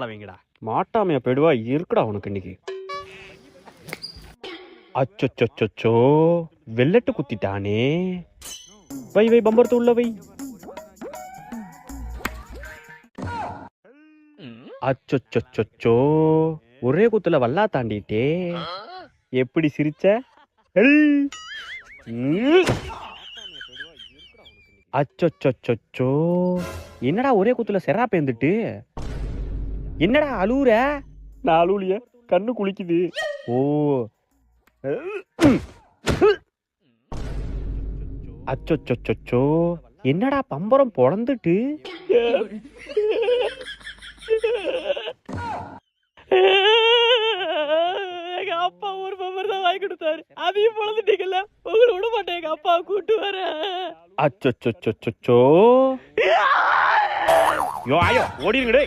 நல்லா வைங்கடா மாட்டாமையா போயிடுவா இருக்குடா உனக்கு இன்னைக்கு. அச்சொச்சொச்சோ வெள்ளட்டு குத்திட்டானே. வை வை பம்பரத்து உள்ள வை. அச்சொச்சொச்சோ ஒரே குத்துல வல்லா தாண்டிட்டே. எப்படி சிரிச்ச? எல். அச்சொச்சொச்சோ என்னடா ஒரே குத்துல செரா பேந்துட்டு என்னடா அழுவுற? நான் அழுவுலிய. கண்ணு குளிக்குது. ஓ. அச்சொச்சொச்சோ என்னடா பம்பரம் பொழந்துட்டு? எங்க அப்பா ஒரு பம்பர் தான் வாங்கி கொடுத்தாரு. அதையும் பொழுதுட்டீங்கல்ல உங்களை விட மாட்டேன் எங்க அப்பா கூட்டு வர. அச்சொச்சொச்சொச்சோ யோ ஆயோ ஓடிருங்கடே